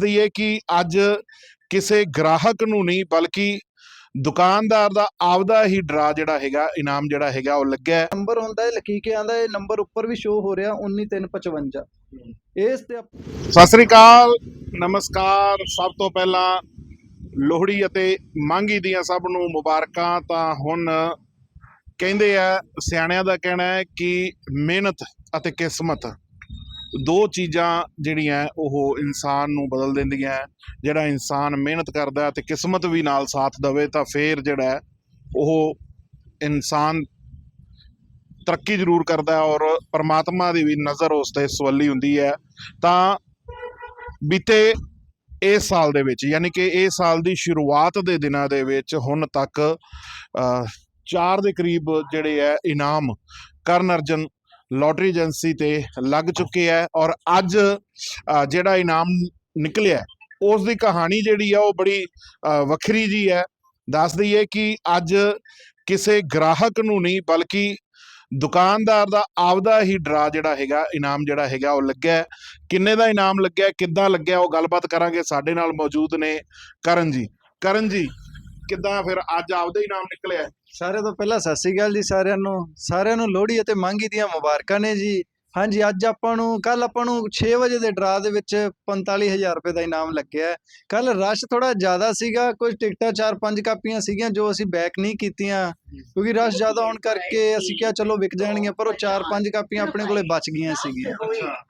ਦਈਏ ਕਿ ਅੱਜ ਕਿਸੇ ਗ੍ਰਾਹਕ ਨੂੰ ਨਹੀਂ ਬਲਕਿ ਦੁਕਾਨਦਾਰ ਦਾ ਆਪਦਾ ਹੀ ਡਰਾ ਜਿਹੜਾ ਹੈਗਾ ਇਨਾਮ ਜਿਹੜਾ ਹੈਗਾ ਉਹ ਲੱਗਿਆ। ਨੰਬਰ ਹੁੰਦਾ ਹੈ ਲਕੀਕੇ ਆਂਦਾ ਇਹ ਨੰਬਰ ਉੱਪਰ ਵੀ ਸ਼ੋ ਹੋ ਰਿਹਾ 19355 ਇਸ ਤੇ ਸਤਿ ਸ੍ਰੀ ਅਕਾਲ ਨਮਸਕਾਰ। ਸਭ ਤੋਂ ਪਹਿਲਾਂ ਲੋਹੜੀ ਅਤੇ ਮਾਂਗੀ ਦੀਆਂ ਸਭ ਨੂੰ ਮੁਬਾਰਕਾਂ। ਤਾਂ ਹੁਣ ਕਹਿੰਦੇ ਆ ਸਿਆਣਿਆਂ ਦਾ ਕਹਿਣਾ ਹੈ ਕਿ ਮਿਹਨਤ ਅਤੇ ਕਿਸਮਤ। ਦੋ ਚੀਜ਼ਾਂ ਜਿਹੜੀਆਂ ਉਹ ਇਨਸਾਨ ਨੂੰ ਬਦਲ ਦਿੰਦੀਆਂ ਜਿਹੜਾ ਇਨਸਾਨ ਮਿਹਨਤ ਕਰਦਾ ਹੈ ਤੇ ਕਿਸਮਤ ਵੀ ਨਾਲ ਸਾਥ ਦੇਵੇ, ਤਾਂ ਫੇਰ ਜਿਹੜਾ ਉਹ ਇਨਸਾਨ ਤਰੱਕੀ ਜ਼ਰੂਰ ਕਰਦਾ ਔਰ ਪਰਮਾਤਮਾ ਦੀ ਵੀ ਨਜ਼ਰ ਉਸ ਤੇ ਸਵੱਲੀ ਹੁੰਦੀ ਹੈ। ਤਾਂ ਬੀਤੇ ਇਸ ਸਾਲ ਦੇ ਵਿੱਚ, ਯਾਨੀ ਕਿ ਇਹ ਸਾਲ ਦੀ ਸ਼ੁਰੂਆਤ ਦੇ ਦਿਨਾਂ ਦੇ ਵਿੱਚ, ਹੁਣ ਤੱਕ ਚਾਰ ਦੇ ਕਰੀਬ ਜਿਹੜੇ ਹੈ, ਇਨਾਮ ਕਰਨ ਅਰਜਨ ਲੋਟਰੀ ਏਜੰਸੀ ਤੇ ਲੱਗ ਚੁੱਕੇ ਹੈ ਔਰ ਅੱਜ ਜਿਹੜਾ ਇਨਾਮ ਨਿਕਲਿਆ ਉਸ ਦੀ ਕਹਾਣੀ ਜਿਹੜੀ ਆ ਉਹ ਬੜੀ ਵੱਖਰੀ ਜੀ ਹੈ। ਦੱਸ ਦਈਏ ਕਿ ਅੱਜ ਕਿਸੇ ਗ੍ਰਾਹਕ ਨੂੰ ਨਹੀਂ, ਬਲਕਿ ਦੁਕਾਨਦਾਰ ਦਾ ਆਪਦਾ ਹੀ ਡਰਾ ਜਿਹੜਾ ਹੈਗਾ, ਇਨਾਮ ਜਿਹੜਾ ਹੈਗਾ ਉਹ ਲੱਗਿਆ ਕਿੰਨੇ ਦਾ ਇਨਾਮ ਲੱਗਿਆ, ਕਿੱਦਾਂ ਲੱਗਿਆ, ਉਹ ਗੱਲਬਾਤ ਕਰਾਂਗੇ ਸਾਡੇ ਨਾਲ ਮੌਜੂਦ ਨੇ ਕਰਨ ਜੀ। ਕਰਨ ਜੀ ਕਿੱਦਾਂ ਫਿਰ ਅੱਜ ਆਪਦਾ ਹੀ ਇਨਾਮ ਨਿਕਲਿਆ? ਸਾਰਿਆਂ ਤੋਂ ਪਹਿਲਾਂ ਸਤਿ ਸ੍ਰੀ ਅਕਾਲ ਜੀ ਸਾਰਿਆਂ ਨੂੰ। ਸਾਰਿਆਂ ਨੂੰ ਲੋਹੜੀ ਅਤੇ ਮਾਂਗੀ ਦੀਆਂ ਮੁਬਾਰਕਾਂ ਨੇ ਜੀ। ਹਾਂਜੀ ਅੱਜ ਆਪਾਂ ਨੂੰ ਕੱਲ ਆਪਾਂ ਨੂੰ 6 ਵਜੇ ਦੇ ਡਰਾ ਦੇ ਵਿੱਚ 45000 ਰੁਪਏ ਦਾ ਇਨਾਮ ਲੱਗਿਆ। ਕੱਲ ਰਸ਼ ਥੋੜਾ ਜ਼ਿਆਦਾ ਸੀਗਾ ਕੁਝ ਟਿਕਟਾਂ 4-5 ਕਾਪੀਆਂ ਸੀਗੀਆਂ ਜੋ ਅਸੀਂ ਬੈਕ ਨਹੀਂ ਕੀਤੀਆਂ। ਕਿਉਂਕਿ ਰਸ਼ ਜ਼ਿਆਦਾ ਹੋਣ ਕਰਕੇ ਅਸੀਂ ਕਿਹਾ ਚਲੋ ਵਿਕ ਜਾਣਗੀਆਂ ਪਰ ਉਹ 4-5 ਕਾਪੀਆਂ ਆਪਣੇ ਕੋਲੇ ਬਚ ਗਈਆਂ ਸੀਗੀਆਂ।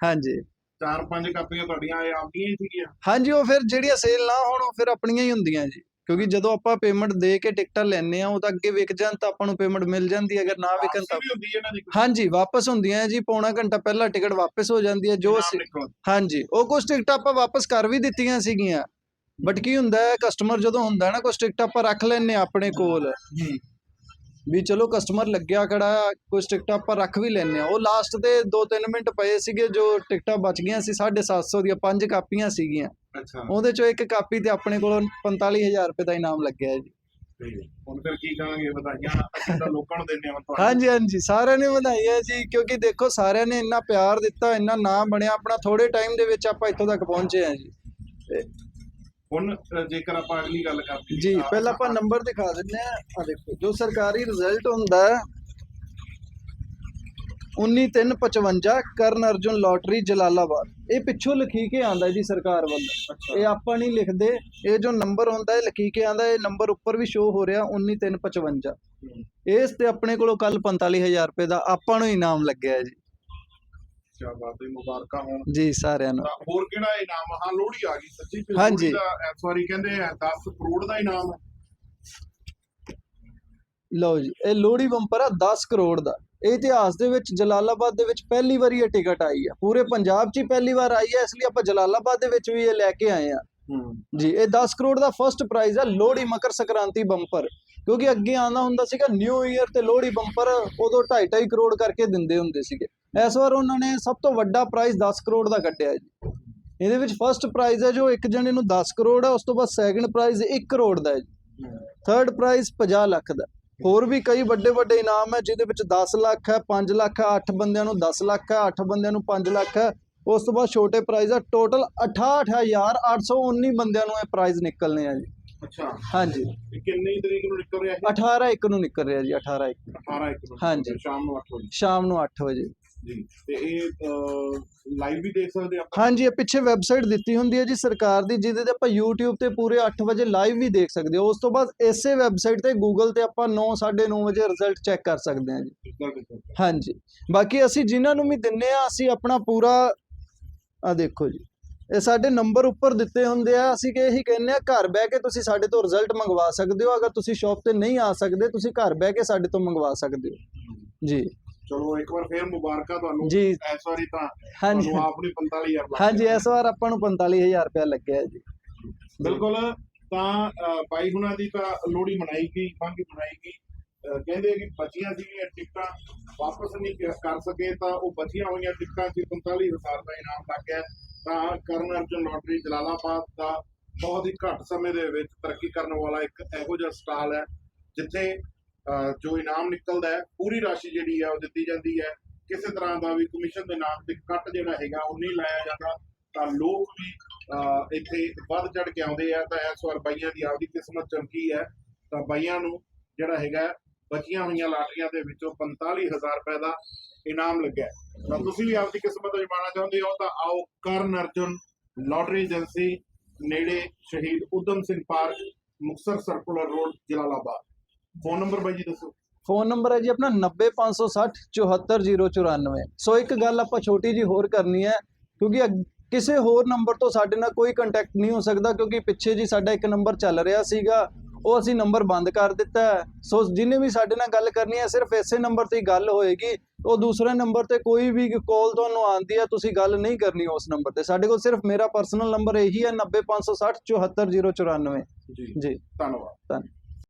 ਹਾਂਜੀ। ਚਾਰ ਪੰਜ ਕਾਪੀਆਂ ਤੁਹਾਡੀਆਂ ਇਹ ਆਪਦੀਆਂ ਹੀ ਸੀਗੀਆਂ? ਹਾਂਜੀ ਉਹ ਫਿਰ ਜਿਹੜੀਆਂ ਸੇਲ ਨਾ ਹੋਣ ਉਹ ਫਿਰ ਆਪਣੀਆਂ ਹੀ ਹੁੰਦੀਆਂ ਜੀ। ਕਿਉਂਕਿ ਜਦੋਂ ਆਪਾਂ ਪੇਮੈਂਟ ਦੇ ਕੇ ਟਿਕਟਾਂ ਲੈਣੇ ਆ ਉਹ ਤਾਂ ਅੱਗੇ ਵਿਕ ਜਾਣ ਤਾਂ ਆਪਾਂ ਨੂੰ ਪੇਮੈਂਟ ਮਿਲ ਜਾਂਦੀ ਹੈ ਅਗਰ ਨਾ ਵਿਕਣ ਤਾਂ ਹਾਂਜੀ ਵਾਪਸ ਹੁੰਦੀਆਂ ਹੈ ਜੀ ਪੌਣਾ ਘੰਟਾ ਪਹਿਲਾਂ ਟਿਕਟ ਵਾਪਸ ਹੋ ਜਾਂਦੀ ਹੈ ਜੋ। ਹਾਂਜੀ ਉਹ ਕੁਝ ਟਿਕਟਾਂ ਆਪਾਂ ਵਾਪਸ ਕਰ ਵੀ ਦਿੱਤੀਆਂ ਸੀਗੀਆਂ। ਬਟ ਕੀ ਹੁੰਦਾ ਹੈ ਕਸਟਮਰ ਜਦੋਂ ਹੁੰਦਾ ਨਾ ਕੁਝ ਟਿਕਟਾਂ ਆਪਾਂ ਰੱਖ ਆ ਆਪਣੇ ਕੋਲ। ਵੀ ਚਲੋ ਕਸਟਮਰ ਲੱਗਿਆ ਖੜਾ ਕੁਝ ਟਿਕਟਾਂ ਆਪਾਂ ਰੱਖ ਵੀ ਲੈਨੇ ਆ ਉਹ ਲਾਸਟ ਦੇ 2-3 ਮਿੰਟ ਪਏ ਸੀਗੇ ਜੋ ਟਿਕਟਾਂ ਬਚ ਗਈਆਂ ਸੀ 750 ਦੀਆਂ ਪੰਜ ਕਾਪੀਆਂ ਸੀਗੀਆਂ। ਅੱਛਾ। ਉਹਦੇ ਚੋਂ ਇੱਕ ਕਾਪੀ ਤੇ ਆਪਣੇ ਕੋਲ 45000 ਰੁਪਏ ਦਾ ਇਨਾਮ ਲੱਗਿਆ ਹੈ ਜੀ ਹੈ। ਹੁਣ ਫਿਰ ਕੀ ਕਹਾਂਗੇ ਵਧਾਈਆਂ ਅਸੀਂ ਤਾਂ ਲੋਕਾਂ ਨੂੰ ਦਿੰਦੇ ਹਾਂ ਤੁਹਾਨੂੰ। ਹਾਂਜੀ ਹਾਂਜੀ ਸਾਰਿਆਂ ਨੇ ਵਧਾਈ ਹੈ ਜੀ ਕਿਉਂਕਿ ਦੇਖੋ ਸਾਰਿਆਂ ਨੇ ਇੰਨਾ ਪਿਆਰ ਦਿੱਤਾ ਇੰਨਾ ਨਾਮ ਬਣਿਆ ਆਪਣਾ ਥੋੜੇ ਟਾਈਮ ਦੇ ਵਿੱਚ ਆਪਾਂ ਇੱਥੋਂ ਤੱਕ ਪਹੁੰਚੇ ਹਾਂ ਜੀ। ਹੁਣ ਜੇਕਰ ਆਪਾਂ ਅਗਲੀ ਗੱਲ ਕਰਦੇ ਜੀ ਪਹਿਲਾਂ ਆਪਾਂ ਨੰਬਰ ਦਿਖਾ ਦਿੰਦੇ ਆ ਆ ਦੇਖੋ ਜੋ ਸਰਕਾਰੀ ਰਿਜ਼ਲਟ ਹੁੰਦਾ ਹੈ 19355 ਕਰਨ ਅਰਜੁਨ ਲੋਟਰੀ ਜਲਾਲਾਬਾਦ। ਇਹ ਪਿੱਛੋਂ ਲਿਖੀ ਕੇ ਆਂਦਾ ਜੀ ਸਰਕਾਰ ਵੱਲੋਂ। ਇਹ ਆਪਾਂ ਨਹੀਂ ਲਿਖਦੇ। ਇਹ ਜੋ ਨੰਬਰ ਹੁੰਦਾ ਹੈ ਲਿਖੀ ਕੇ ਆਂਦਾ ਇਹ ਨੰਬਰ ਉੱਪਰ ਵੀ ਸ਼ੋ ਹੋ ਰਿਹਾ 19355 ਇਸ ਤੇ ਆਪਣੇ ਕੋਲੋਂ ਕੱਲ 45000 ਰੁਪਏ ਦਾ ਆਪਾਂ ਨੂੰ ਇਨਾਮ ਲੱਗਿਆ ਜੀ। ਕਿਆ ਬਾਤ ਹੈ ਮੁਬਾਰਕਾਂ ਹੋਣ। ਜੀ ਸਾਰਿਆਂ ਨੂੰ। ਹੋਰ ਕਿਹੜਾ ਇਨਾਮ? ਹਾਂ ਲੋਹੜੀ ਆ ਗਈ ਸੱਚੀ। ਹਾਂਜੀ। ਇਸ ਵਾਰੀ ਕਹਿੰਦੇ ਆ 10 ਕਰੋੜ ਦਾ ਇਨਾਮ। ਹੈ ਲਓ ਜੀ ਇਹ ਲੋਹੜੀ ਬੰਪਰ ਆ 10 ਕਰੋੜ ਦਾ। ਇਹ ਇਤਿਹਾਸ ਦੇ ਵਿੱਚ ਜਲਾਲਾਬਾਦ ਦੇ ਵਿੱਚ ਪਹਿਲੀ ਵਾਰੀ ਇਹ ਟਿਕਟ ਆਈ ਆ। ਪੂਰੇ ਪੰਜਾਬ 'ਚ ਹੀ ਪਹਿਲੀ ਵਾਰ ਆਈ ਹੈ ਇਸ ਲਈ ਆਪਾਂ ਜਲਾਲਾਬਾਦ ਦੇ ਵਿੱਚ ਵੀ ਇਹ ਲੈ ਕੇ ਆਏ ਆ। ਜੀ ਇਹ 10 ਕਰੋੜ ਦਾ ਫਰਸਟ ਪ੍ਰਾਈਜ਼ ਹੈ ਲੋਹੜੀ ਮਕਰ ਸੰਕ੍ਰਾਂਤੀ ਬੰਪਰ। ਕਿਉਂਕਿ ਅੱਗੇ ਆਉਂਦਾ ਹੁੰਦਾ ਸੀਗਾ ਨਿਊ ਈਅਰ ਤੇ ਲੋਹੜੀ ਬੰਪਰ ਉਦੋਂ 2.5 ਕਰੋੜ ਕਰਕੇ ਦਿੰਦੇ ਹੁੰਦੇ ਸੀਗੇ। ਇਸ ਵਾਰ ਉਹਨਾਂ ਨੇ ਸਭ ਤੋਂ ਵੱਡਾ ਪ੍ਰਾਈਜ਼ 10 ਕਰੋੜ ਦਾ ਕੱਢਿਆ ਜੀ। ਇਹਦੇ ਵਿੱਚ ਫਰਸਟ ਪ੍ਰਾਈਜ਼ ਹੈ ਜੋ ਇੱਕ ਜਣੇ ਨੂੰ 10 ਕਰੋੜ ਹੈ ਉਸ ਤੋਂ ਬਾਅਦ ਸੈਕੰਡ ਪ੍ਰਾਈਜ਼ 1 ਕਰੋੜ ਦਾ ਹੈ ਜੀ। ਥਰਡ ਪ੍ਰਾਈਜ਼ 50 ਲੱਖ ਦਾ। ਹੋਰ ਵੀ ਕਈ ਵੱਡੇ ਵੱਡੇ ਇਨਾਮ ਹੈ ਜਿਹਦੇ ਵਿੱਚ 10 ਲੱਖ ਹੈ 5 ਲੱਖ ਹੈ 8 ਬੰਦਿਆਂ ਨੂੰ 10 ਲੱਖ ਹੈ 8 ਬੰਦਿਆਂ ਨੂੰ 5 ਲੱਖ ਹੈ। ਉਸ ਤੋਂ ਬਾਅਦ ਛੋਟੇ ਪ੍ਰਾਈਜ਼ ਹੈ ਟੋਟਲ 68819 ਬੰਦਿਆਂ ਨੂੰ ਇਹ ਪ੍ਰਾਈਜ਼ ਨਿਕਲਨੇ ਆ ਜੀ। ਅੱਛਾ। ਹਾਂਜੀ। ਕਿੰਨੀ ਤਰੀਕ ਨੂੰ ਨਿਕਲ ਰਿਹਾ ਹੈ 18 ਇੱਕ ਨੂੰ ਨਿਕਲ ਰਿਹਾ ਜੀ 18 ਇੱਕ। 18 ਇੱਕ ਨੂੰ। ਹਾਂਜੀ। ਸ਼ਾਮ ਨੂੰ 8 ਵਜੇ। ਸ਼ਾਮ ਨੂੰ 8 ਵਜੇ। ਜੀ। ਤੇ ਇਹ ਲਾਈਵ ਵੀ ਦੇਖ ਸਕਦੇ ਆਪਾਂ? ਹਾਂਜੀ ਇਹ ਪਿੱਛੇ ਵੈਬਸਾਈਟ ਦਿੱਤੀ ਹੁੰਦੀ ਹੈ ਜੀ ਸਰਕਾਰ ਦੀ ਜਿਹਦੇ ਤੇ ਆਪਾਂ YouTube ਤੇ ਪੂਰੇ 8 ਵਜੇ ਲਾਈਵ ਵੀ ਦੇਖ ਸਕਦੇ ਹੋ। ਉਸ ਤੋਂ ਬਾਅਦ ਇਸੇ ਵੈਬਸਾਈਟ ਤੇ Google ਤੇ ਆਪਾਂ 9 9:30 ਵਜੇ ਰਿਜ਼ਲਟ ਚੈੱਕ ਕਰ ਸਕਦੇ ਹਾਂ ਜੀ। ਹਾਂਜੀ। ਬਾਕੀ ਅਸੀਂ ਜਿਨ੍ਹਾਂ ਨੂੰ ਵੀ ਦਿੰਨੇ ਆ ਅਸੀਂ ਆਪਣਾ ਪੂਰਾ ਆ ਦੇਖੋ ਜੀ। ਇਹ ਸਾਡੇ ਨੰਬਰ ਉੱਪਰ ਦਿੱਤੇ ਹੁੰਦੇ ਆ। ਅਸੀਂ ਕਿ ਇਹੀ ਕਹਿੰਨੇ ਆ ਘਰ ਬਹਿ ਕੇ ਤੁਸੀਂ ਸਾਡੇ ਤੋਂ ਰਿਜ਼ਲਟ ਮੰਗਵਾ ਸਕਦੇ ਹੋ। ਅਗਰ ਤੁਸੀਂ ਸ਼ਾਪ ਤੇ ਨਹੀਂ ਆ ਸਕਦੇ ਤੁਸੀਂ ਘਰ ਬਹਿ ਕੇ ਸਾਡੇ ਤੋਂ ਮੰਗਵਾ ਸਕਦੇ ਹੋ। ਜੀ। ਚਲੋ ਇੱਕ ਵਾਰ ਫੇਰ ਮੁਬਾਰਕਾਂ ਤੁਹਾਨੂੰ ਜੀ। ਇਸ ਵਾਰੀ ਤਾਂ ਹਾਂਜੀ। ਤੁਹਾਨੂੰ ਆਪ ਨੂੰ 45000 ਲੱਗ ਹਾਂਜੀ ਗਿਆ। ਇਸ ਵਾਰ ਆਪਾਂ ਨੂੰ 45000 ਰੁਪਇਆ ਲੱਗਿਆ ਜੀ। ਬਿਲਕੁਲ ਤਾਂ ਬਾਈ ਹੁਣਾਂ ਦੀ ਤਾਂ ਲੋਹੜੀ ਮਨਾਈ ਗਈ ਮੰਗ ਮਨਾਈ ਗਈ। ਕਹਿੰਦੇ ਕਿ ਬਚੀਆਂ ਸੀਗੀਆਂ ਟਿਕਟਾਂ ਵਾਪਸ ਨਹੀਂ ਕ- ਕਰ ਸਕੇ ਤਾਂ ਉਹ ਬਚੀਆਂ ਹੋਈਆਂ ਟਿਕਟਾਂ ਸੀ 45000 ਦਾ ਇਨਾਮ ਲੱਗ ਗਿਆ। ਤਾਂ ਕਰਨ ਅਰਜੁਨ ਲੋਟਰੀ ਜਲਾਲਾਬਾਦ ਦਾ ਬਹੁਤ ਹੀ ਘੱਟ ਸਮੇਂ ਦੇ ਵਿੱਚ ਤਰੱਕੀ ਕਰਨ ਵਾਲਾ ਇੱਕ ਇਹੋ ਜਿਹਾ ਸਟਾਲ ਹੈ ਜਿੱਥੇ ਜੋ ਇਨਾਮ ਨਿਕਲਦਾ ਹੈ, ਪੂਰੀ ਰਾਸ਼ੀ ਜਿਹੜੀ ਹੈ ਉਹ ਦਿੱਤੀ ਜਾਂਦੀ ਹੈ। ਕਿਸੇ ਤਰ੍ਹਾਂ ਦਾ ਵੀ ਕਮਿਸ਼ਨ ਦੇ ਨਾਮ ਤੇ ਕੱਟ ਜਿਹੜਾ ਹੈਗਾ, ਉਹ ਨਹੀਂ ਲਾਇਆ ਜਾਂਦਾ। ਤਾਂ ਲੋਕ ਵੀ ਇੱਥੇ ਵੱਧ ਚੜ ਕੇ ਆਉਂਦੇ ਆ। ਤਾਂ ਇਸ ਵਾਰ ਬਾਈਆਂ ਦੀ ਆਪਦੀ ਕਿਸਮਤ ਚਮਕੀ ਹੈ। ਤਾਂ ਬਾਈਆਂ ਨੂੰ ਜਿਹੜਾ ਹੈਗਾ, ਬਚੀਆਂ ਹੋਈਆਂ ਲਾਟਰੀਆਂ ਦੇ ਵਿੱਚੋਂ 45000 ਰੁਪਏ ਦਾ ਇਨਾਮ ਲੱਗਿਆ। ਤਾਂ ਤੁਸੀਂ ਵੀ ਆਪਦੀ ਕਿਸਮਤ ਅਜਮਾਉਣਾ ਚਾਹੁੰਦੇ ਹੋ, ਤਾਂ ਆਓ ਕਰਨ ਅਰਜੁਨ ਲਾਟਰੀ ਏਜੰਸੀ ਨੇੜੇ Shaheed Udham Singh park, Muktsar circular road, Jalalabad. Phone number ਬਾਈ ਜੀ ਦੱਸੋ। ਫੋਨ ਨੰਬਰ ਹੈ ਜੀ ਆਪਣਾ 90560 74094 ਸੋ ਇੱਕ ਗੱਲ ਆਪਾਂ ਛੋਟੀ ਜੀ ਹੋਰ ਕਰਨੀ ਹੈ ਕਿਉਂਕਿ ਅੱਗ- ਕਿਸੇ ਹੋਰ ਨੰਬਰ ਤੋਂ ਸਾਡੇ ਨਾਲ ਕੋਈ ਕੰਟੈਕਟ ਨਹੀਂ ਹੋ ਸਕਦਾ ਕਿਉਂਕਿ ਪਿੱਛੇ ਜੀ ਸਾਡਾ ਇੱਕ ਨੰਬਰ ਚੱਲ ਰਿਹਾ ਸੀਗਾ ਉਹ ਅਸੀਂ ਨੰਬਰ ਬੰਦ ਕਰ ਦਿੱਤਾ ਹੈ। ਸੋ ਜਿਹਨੇ ਵੀ ਸਾਡੇ ਨਾਲ ਗੱਲ ਕਰਨੀ ਹੈ ਸਿਰਫ ਇਸੇ ਨੰਬਰ ਤੇ ਹੀ ਗੱਲ ਹੋਏਗੀ। ਉਹ ਦੂਸਰੇ ਨੰਬਰ ਤੇ ਕੋਈ ਵੀ ਕਾਲ ਤੁਹਾਨੂੰ ਆਉਂਦੀ ਹੈ ਤੁਸੀਂ ਗੱਲ ਨਹੀਂ ਕਰਨੀ ਉਸ ਨੰਬਰ ਤੇ। ਸਾਡੇ ਕੋਲ ਸਿਰਫ ਮੇਰਾ ਪਰਸਨਲ ਨੰਬਰ ਇਹੀ ਹੈ 90560 74094 ਜੀ। ਜੀ। ਧੰਨਵਾਦ। ਧੰਨ